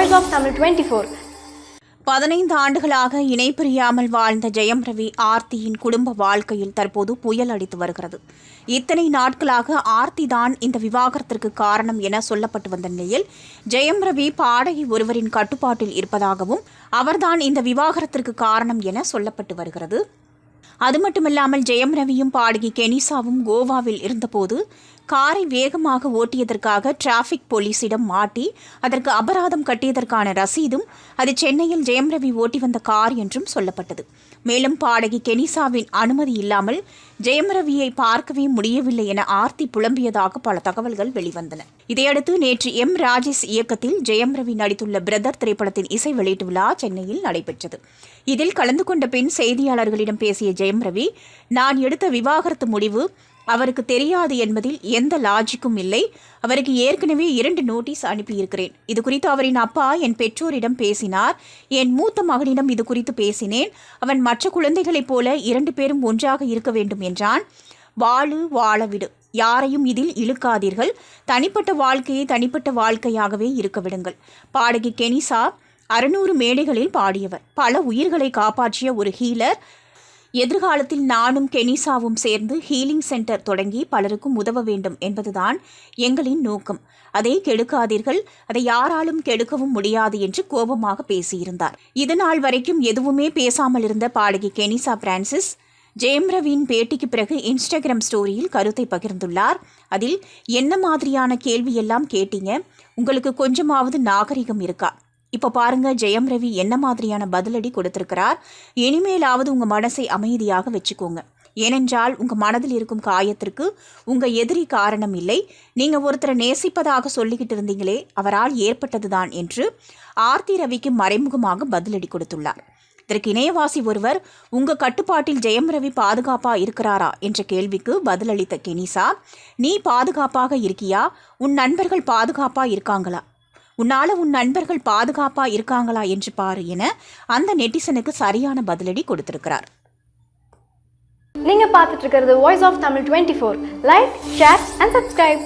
Voice of Tamil twenty four பதினைந்து ஆண்டுகளாக இணைப்பிரியாமல் வாழ்ந்த ஜெயம் ரவி ஆர்த்தியின் குடும்ப வாழ்க்கையில் தற்போது புயல் அடித்து வருகிறது. இத்தனை நாட்களாக ஆர்த்தி தான் இந்த விவாகரத்திற்கு காரணம் என சொல்லப்பட்டு வந்த நிலையில் ஜெயம் ரவி பாடகி ஒருவரின் கட்டுப்பாட்டில் இருப்பதாகவும் அவர்தான் இந்த விவாகரத்திற்கு காரணம் என சொல்லப்பட்டு வருகிறது. அது மட்டுமில்லாமல் ஜெயம் ரவியும் பாடகி கெனிசாவும் கோவாவில் இருந்தபோது காரை வேகமாக ஓட்டியதற்காக டிராஃபிக் போலீசிடம் மாட்டி அதற்கு அபராதம் கட்டியதற்கான ரசீதும் அது சென்னையில் ஜெயம் ரவி ஓட்டி வந்த கார் என்றும் சொல்லப்பட்டது. மேலும் பாடகி கெனிசாவின் அனுமதி இல்லாமல் ஜெயம் ரவியை பார்க்கவே முடியவில்லை என ஆர்த்தி புலம்பியதாக பல தகவல்கள் வெளிவந்தன. இதையடுத்து நேற்று எம். ராஜேஷ் இயக்கத்தில் ஜெயம் ரவி நடித்துள்ள பிரதர் திரைப்படத்தின் இசை வெளியீட்டு விழா சென்னையில் நடைபெற்றது. இதில் கலந்து கொண்ட பின் செய்தியாளர்களிடம் பேசிய ஜெயம் ரவி நான் எடுத்த விவாகரத்து முடிவு அவருக்கு தெரியாது என்பதில் எந்த லாஜிக்கும் இல்லை. அவருக்கு ஏற்கனவே இரண்டு நோட்டீஸ் அனுப்பியிருக்கிறேன். இது குறித்து அவரின் அப்பா என் பெற்றோரிடம் பேசினார். என் மூத்த மகனிடம் இது குறித்து பேசினேன். அவன் மற்ற குழந்தைகளைப் போல இரண்டு பேரும் ஒன்றாக இருக்க வேண்டும் என்றான். வாழு வாழவிடு. யாரையும் இதில் இழுக்காதீர்கள். தனிப்பட்ட வாழ்க்கையை தனிப்பட்ட வாழ்க்கையாகவே இருக்க விடுங்கள் பாடகி கெனிசா அறுநூறு மேடைகளில் பாடியவர். பல உயிர்களை காப்பாற்றிய ஒரு ஹீலர் எதிர்காலத்தில் நானும் கெனிசாவும் சேர்ந்து ஹீலிங் சென்டர் தொடங்கி பலருக்கும் உதவ வேண்டும் என்பதுதான் எங்களின் நோக்கம். அதை கெடுக்காதீர்கள். அதை யாராலும் கெடுக்கவும் முடியாது என்று கோபமாக பேசியிருந்தார். இதுநாள் வரைக்கும் எதுவுமே பேசாமல் இருந்த பாடகி கெனிசா பிரான்சிஸ் ஜெயம் ரவியின் பேட்டிக்கு பிறகு இன்ஸ்டாகிராம் ஸ்டோரியில் கருத்தை பகிர்ந்துள்ளார். அதில் என்ன மாதிரியான கேள்வியெல்லாம் கேட்டீங்க? உங்களுக்கு கொஞ்சமாவது நாகரிகம் இருக்கா? இப்போ பாருங்க ஜெயம் ரவி என்ன மாதிரியான பதிலடி கொடுத்திருக்கிறார்? இனிமேலாவது உங்க மனசை அமைதியாக வச்சுக்கோங்க. ஏனென்றால் உங்க மனதில் இருக்கும் காயத்திற்கு உங்க எதிரி காரணம் இல்லை. நீங்க ஒருத்தரை நேசிப்பதாக சொல்லிக்கிட்டு இருந்தீங்களே அவரால் ஏற்பட்டதுதான் என்று ஆர்த்தி ரவிக்கு மறைமுகமாக பதிலடி கொடுத்துள்ளார். இதற்கு இணையவாசி ஒருவர் உங்க கட்டுப்பாட்டில் ஜெயம் ரவி பாதுகாப்பா இருக்கிறாரா? என்ற கேள்விக்கு பதிலளித்த கெனிசா நீ பாதுகாப்பாக இருக்கியா? உன் நண்பர்கள் பாதுகாப்பா இருக்காங்களா? உன்னால உன் நண்பர்கள் பாதுகாப்பா இருக்காங்களா என்று பாரு என அந்த நெட்டிசனுக்கு சரியான பதிலடி கொடுத்திருக்கிறார். நீங்க பார்த்துட்டு இருக்கிறது voice of Tamil twenty four like share and subscribe